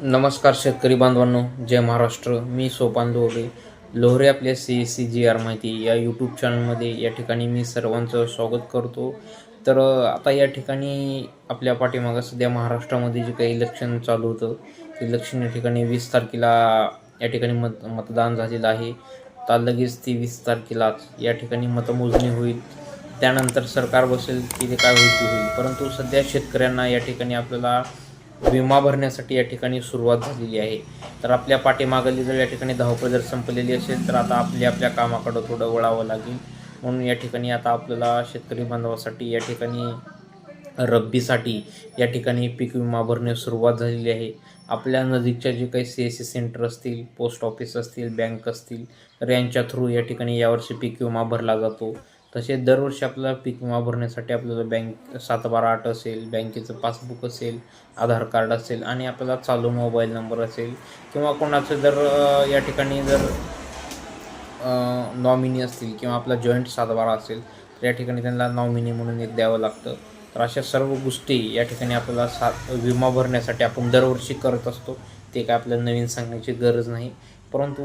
नमस्कार शेतकरी बांधवांनो जय महाराष्ट्र. मी सोपान दोरे लोहरे आपल्या C S C G R माहिती या यूट्यूब चॅनलमध्ये या ठिकाणी मी सर्वांचं स्वागत करतो. तर आता या ठिकाणी आपल्या पाठीमागं सध्या महाराष्ट्रामध्ये जे काही इलेक्शन चालू होतं ते इलेक्शन या ठिकाणी वीस तारखेला या ठिकाणी मत मतदान झालेलं आहे. आता लगेच ती वीस तारखेलाच या ठिकाणी मतमोजणी होईल. त्यानंतर सरकार बसेल तिथे काय होईल ते होईल. परंतु सध्या शेतकऱ्यांना या ठिकाणी आपल्याला विमा भरण्यासाठी या ठिकाणी सुरुवात झालेली आहे. तर आपल्या पाठीमागली जर या ठिकाणी धावपळ जर संपलेली असेल तर आता आपल्या आपल्या कामाकडं थोडं वळावं लागेल. म्हणून या ठिकाणी आता आपल्याला शेतकरी बांधवासाठी या ठिकाणी रब्बीसाठी या ठिकाणी पीक विमा भरण्यास सुरुवात झालेली आहे. आपल्या नजीकच्या जे काही सी एस सी सेंटर असतील पोस्ट ऑफिस असतील बँक असतील तर यांच्या थ्रू या ठिकाणी यावर्षी पीक विमा भरला जातो. तसे दरवर्षी आपल्याला पीक विमा भरण्यासाठी आपल्याला बँक सात बारा आठ असेल बँकेचं पासबुक असेल आधार कार्ड असेल आणि आपल्याला चालू मोबाईल नंबर असेल किंवा कोणाचं जर या ठिकाणी जर नॉमिनी असतील किंवा आपला जॉईंट सातबारा असेल तर या ठिकाणी त्यांना नॉमिनी म्हणून एक द्यावं लागतं. तर अशा सर्व गोष्टी या ठिकाणी आपल्याला सा विमा भरण्यासाठी आपण दरवर्षी करत असतो. ते काय आपल्याला नवीन सांगण्याची गरज नाही. परंतु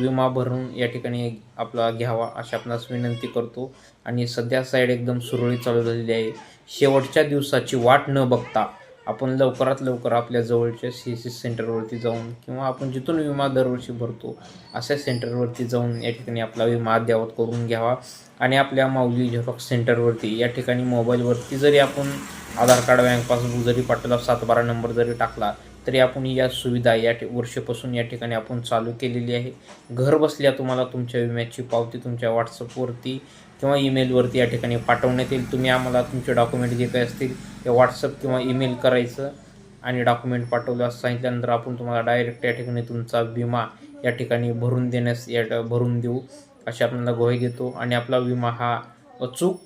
विमा भरून या ठिकाणी आपला घ्यावा अशी आपणास विनंती करतो. आणि सध्या साईड एकदम सुरळीत चालू झालेली आहे. शेवटच्या दिवसाची वाट न बघता आपण लवकरात लवकर आपल्या जवळच्या सी सी सेंटरवरती जाऊन किंवा आपण जिथून विमा दरवर्षी भरतो अशा सेंटरवरती जाऊन या ठिकाणी आपला विमा अद्ययावत करून घ्यावा. आणि आपल्या माऊली झेरॉक्स सेंटरवरती या ठिकाणी मोबाईलवरती जरी आपण आधार कार्ड बँक पासबुक जरी पाठवला सात बारा नंबर जरी टाकला तरी आपण या सुविधा या वर्षापासून या ठिकाणी आपण चालू केलेली आहे. घर बसल्या तुम्हाला तुमच्या विम्याची पावती तुमच्या व्हॉट्सअपवरती किंवा ईमेलवरती या ठिकाणी पाठवण्यात येईल. तुम्ही आम्हाला तुमचे डॉक्युमेंट जे काही असतील ते व्हॉट्सअप किंवा ईमेल करायचं आणि डॉक्युमेंट पाठवलं असं सांगितल्यानंतर आपण तुम्हाला डायरेक्ट या ठिकाणी तुमचा विमा या ठिकाणी भरून देण्यास या भरून देऊ अशी आपल्याला ग्वाही देतो. आणि आपला विमा हा अचूक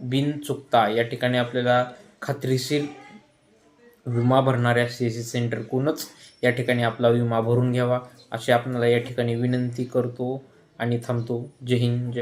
बिन चुकता या ठिकाणी आपल्याला खात्रीशीर विमा भरणाऱ्या सी एस सी सेंटरकडूनच या ठिकाणी आपला विमा भरून घ्यावा अशी आपल्याला या ठिकाणी विनंती करतो आणि थांबतो. जय हिंद जय